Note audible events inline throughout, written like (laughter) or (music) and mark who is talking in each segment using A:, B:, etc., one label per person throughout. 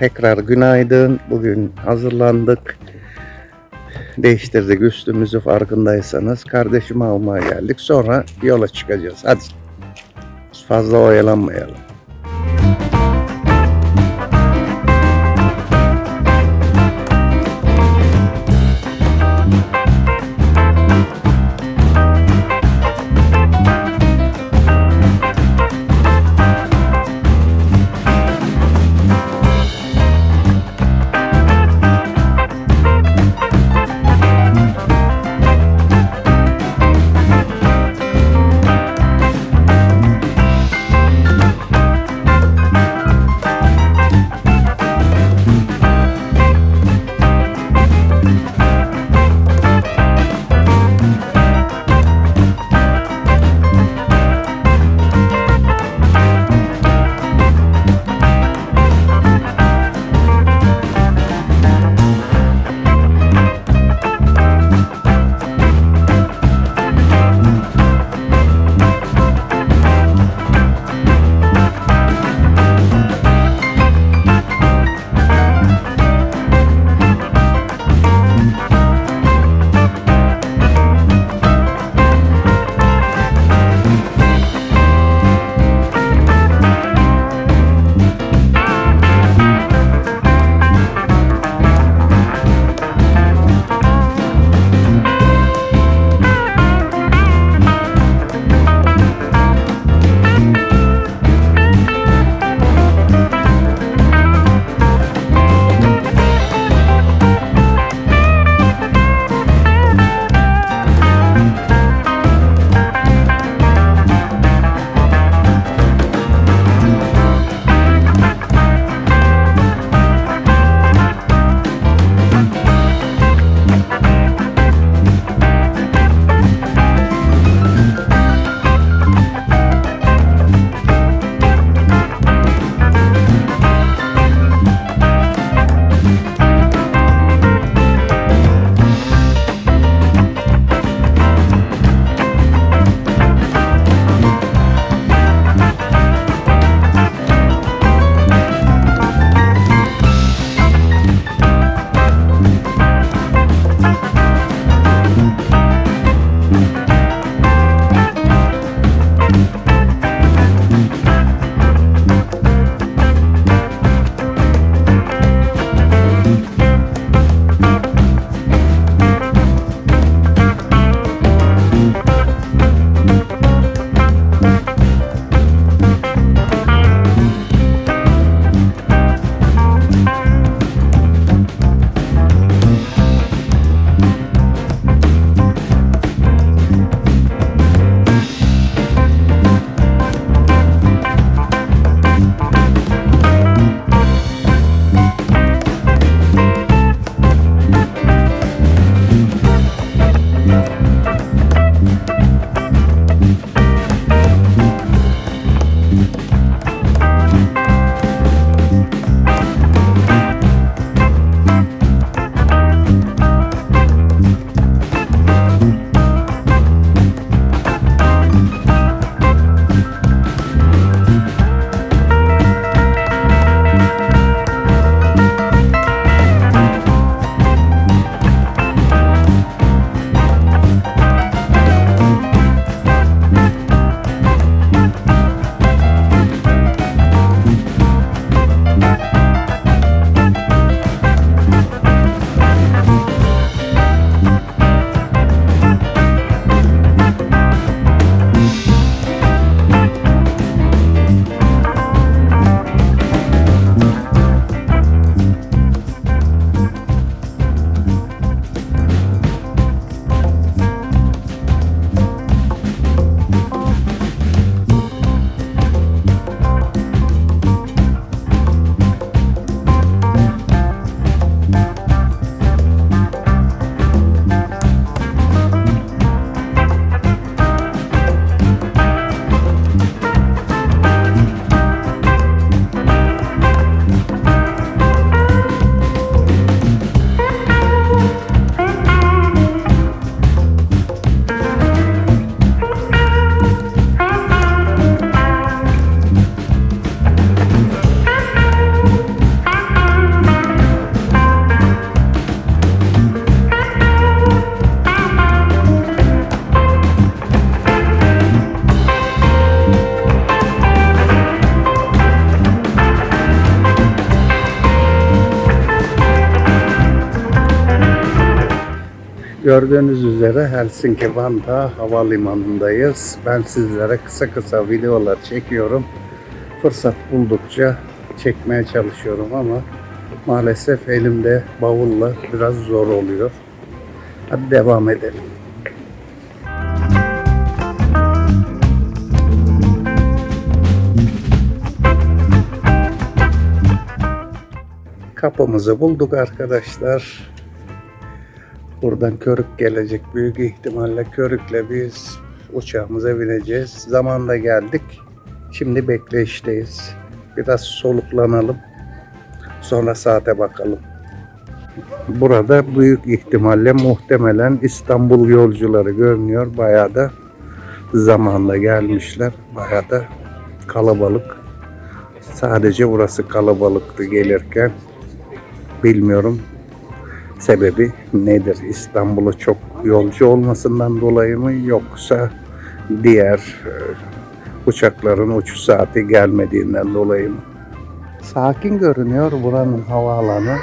A: Tekrar günaydın. Bugün hazırlandık. Değiştirdik üstümüzü farkındaysanız. Kardeşimi almaya geldik. Sonra yola çıkacağız. Hadi. Fazla oyalanmayalım. Gördüğünüz üzere Helsinki Vantaa Havalimanı'ndayız. Ben sizlere kısa kısa videolar çekiyorum. Fırsat buldukça çekmeye çalışıyorum ama maalesef elimde bavulla biraz zor oluyor. Hadi devam edelim. Kapımızı bulduk arkadaşlar. Buradan körük gelecek. Büyük ihtimalle körükle biz uçağımıza bineceğiz. Zamanla geldik. Şimdi bekleyişteyiz. Biraz soluklanalım. Sonra saate bakalım. Burada büyük ihtimalle muhtemelen İstanbul yolcuları görünüyor. Bayağı da zamanla gelmişler. Bayağı da kalabalık. Sadece burası kalabalıktı gelirken. Bilmiyorum sebebi nedir? İstanbul'a çok yolcu olmasından dolayı mı yoksa diğer e, uçakların uçuş saati gelmediğinden dolayı mı? Sakin görünüyor buranın havaalanı.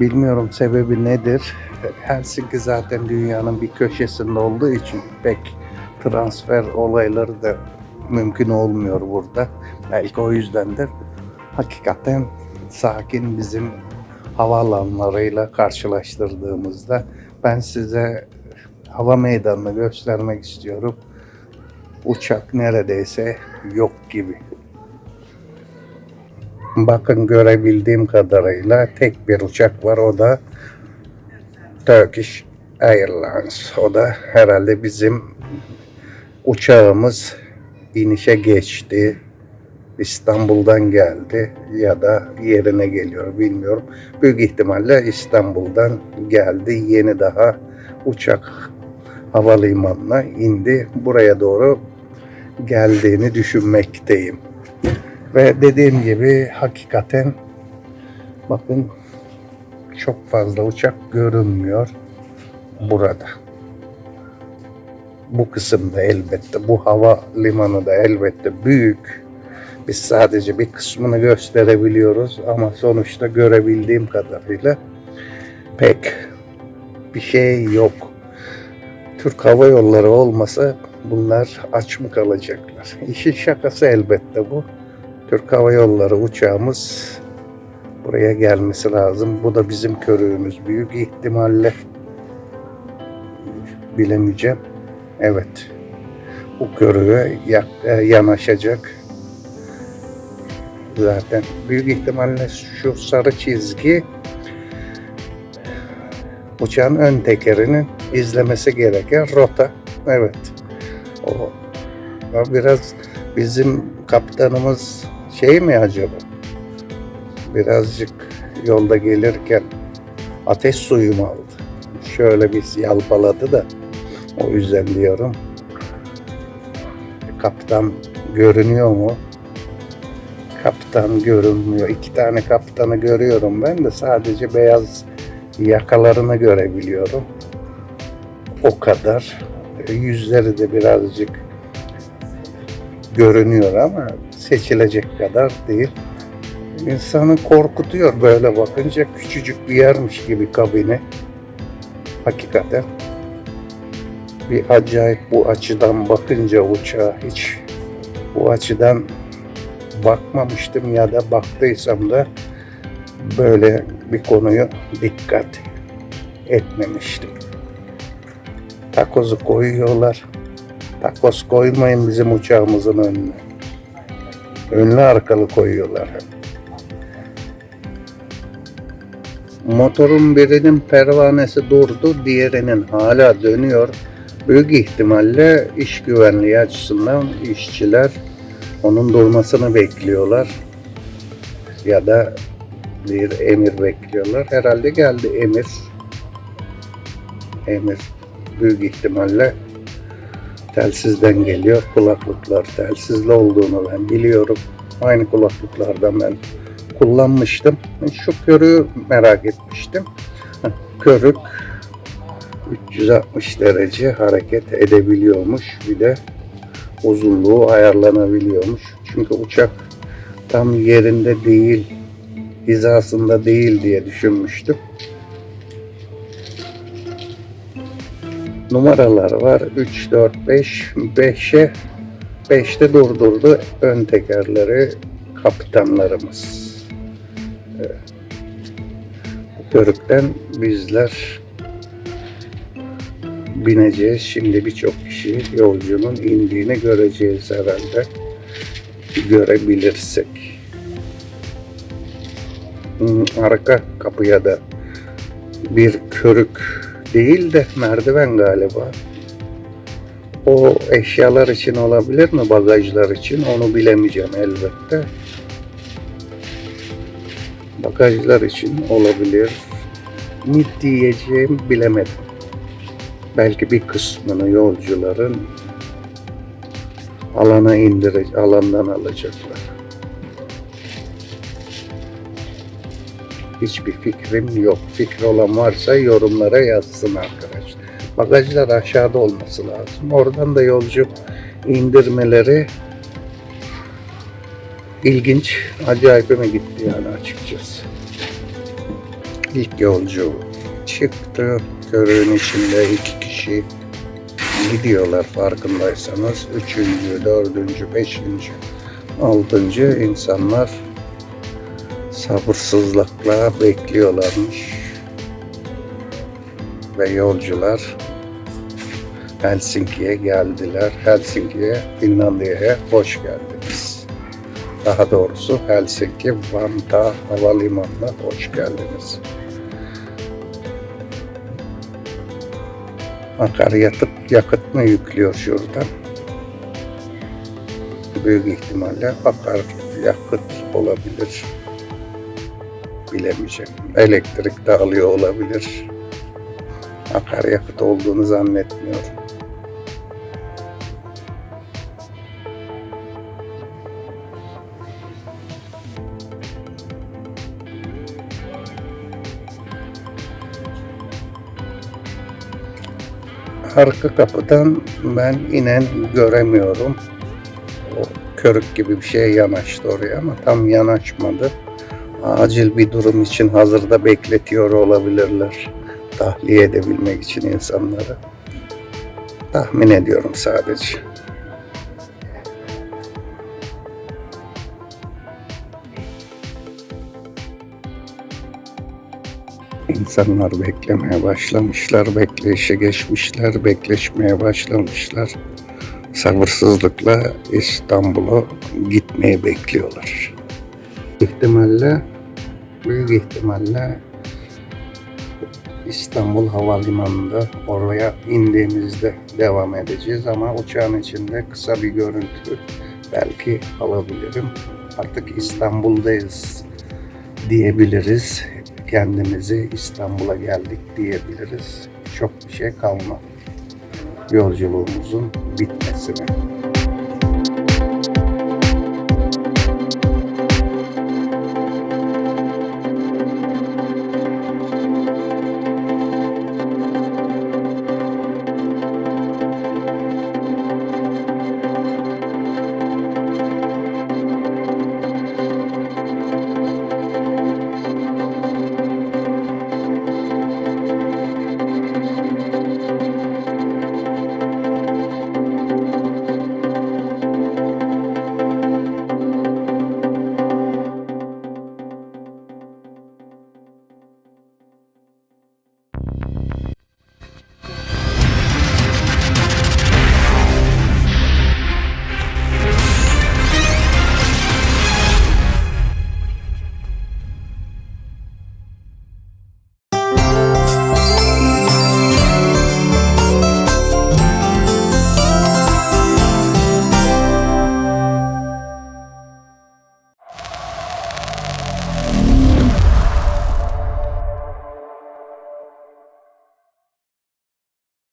A: Bilmiyorum sebebi nedir. Helsinki zaten dünyanın bir köşesinde olduğu için pek transfer olayları da mümkün olmuyor burada. Belki o yüzdendir. Hakikaten sakin bizim havaalanlarıyla karşılaştırdığımızda ben size hava meydanını göstermek istiyorum. Uçak neredeyse yok gibi. Bakın görebildiğim kadarıyla tek bir uçak var o da Turkish Airlines. O da herhalde bizim uçağımız inişe geçti. İstanbul'dan geldi ya da yerine geliyor bilmiyorum. Büyük ihtimalle İstanbul'dan geldi. Yeni daha uçak havalimanına indi. Buraya doğru geldiğini düşünmekteyim. Ve dediğim gibi hakikaten bakın çok fazla uçak görünmüyor burada. Bu kısımda elbette, bu hava limanı da elbette büyük. Biz sadece bir kısmını gösterebiliyoruz ama sonuçta görebildiğim kadarıyla pek bir şey yok. Türk Hava Yolları olmasa bunlar aç mı kalacaklar? (laughs) İşin şakası elbette bu. Türk Hava Yolları uçağımız buraya gelmesi lazım. Bu da bizim körüğümüz büyük ihtimalle. Bilemeyeceğim. Evet. Bu körüğe e, yanaşacak. Zaten büyük ihtimalle şu sarı çizgi uçağın ön tekerinin izlemesi gereken rota. Evet. O, biraz bizim kaptanımız şey mi acaba? Birazcık yolda gelirken ateş suyu mu aldı? Şöyle bir yalpaladı da o yüzden diyorum. Kaptan görünüyor mu? Kaptan görünmüyor. İki tane kaptanı görüyorum ben de sadece beyaz yakalarını görebiliyorum. O kadar. Yüzleri de birazcık görünüyor ama seçilecek kadar değil. İnsanı korkutuyor böyle bakınca küçücük bir yermiş gibi kabini. Hakikaten bir acayip bu açıdan bakınca uçağa hiç bu açıdan bakmamıştım ya da baktıysam da böyle bir konuyu dikkat etmemiştim. Takozu koyuyorlar. Takoz koymayın bizim uçağımızın önüne. Önlü arkalı koyuyorlar. Motorun birinin pervanesi durdu, diğerinin hala dönüyor. Büyük ihtimalle iş güvenliği açısından işçiler onun durmasını bekliyorlar. Ya da bir emir bekliyorlar. Herhalde geldi emir. Emir büyük ihtimalle telsizden geliyor. Kulaklıklar telsizli olduğunu ben biliyorum. Aynı kulaklıklardan ben kullanmıştım. Şu körüğü merak etmiştim. Körük 360 derece hareket edebiliyormuş. Bir de uzunluğu ayarlanabiliyormuş. Çünkü uçak tam yerinde değil, hizasında değil diye düşünmüştüm. numaralar var. 3, 4, 5. 5'e 5'te durdurdu ön tekerleri kapitanlarımız. Evet. Körük'ten bizler bineceğiz. Şimdi birçok kişi yolcunun indiğini göreceğiz herhalde. Görebilirsek. Hmm, Arka kapıya da bir körük değil de merdiven galiba. O eşyalar için olabilir mi? Bagajlar için onu bilemeyeceğim elbette. Bagajlar için olabilir mi diyeceğim bilemedim. Belki bir kısmını yolcuların alana indirecek, alandan alacaklar. Hiçbir fikrim yok. Fikri olan varsa yorumlara yazsın arkadaşlar. Bagajlar aşağıda olması lazım. Oradan da yolcu indirmeleri ilginç, acayipime gitti yani açıkçası. İlk yolcu çıktı. Körüğün içinde iki kişi gidiyorlar farkındaysanız. Üçüncü, dördüncü, beşinci, altıncı insanlar sabırsızlıkla bekliyorlarmış. Ve yolcular Helsinki'ye geldiler. Helsinki'ye, Finlandiya'ya hoş geldiniz. Daha doğrusu Helsinki Vantaa Havalimanı'na hoş geldiniz. Akaryakıt yakıt mı yüklüyor şuradan? Büyük ihtimalle akaryakıt olabilir. Bilemeyeceğim. Elektrik de alıyor olabilir. Akaryakıt olduğunu zannetmiyorum. Arka kapıdan ben inen göremiyorum. O körük gibi bir şey yanaştı oraya ama tam yanaşmadı. Acil bir durum için hazırda bekletiyor olabilirler. Tahliye edebilmek için insanları. Tahmin ediyorum sadece. İnsanlar beklemeye başlamışlar, bekleyişe geçmişler, bekleşmeye başlamışlar. Sabırsızlıkla İstanbul'a gitmeyi bekliyorlar. İhtimalle, büyük ihtimalle İstanbul Havalimanı'nda oraya indiğimizde devam edeceğiz ama uçağın içinde kısa bir görüntü belki alabilirim. Artık İstanbul'dayız diyebiliriz. Kendimizi İstanbul'a geldik diyebiliriz. Çok bir şey kalmadı. Yolculuğumuzun bitmesine.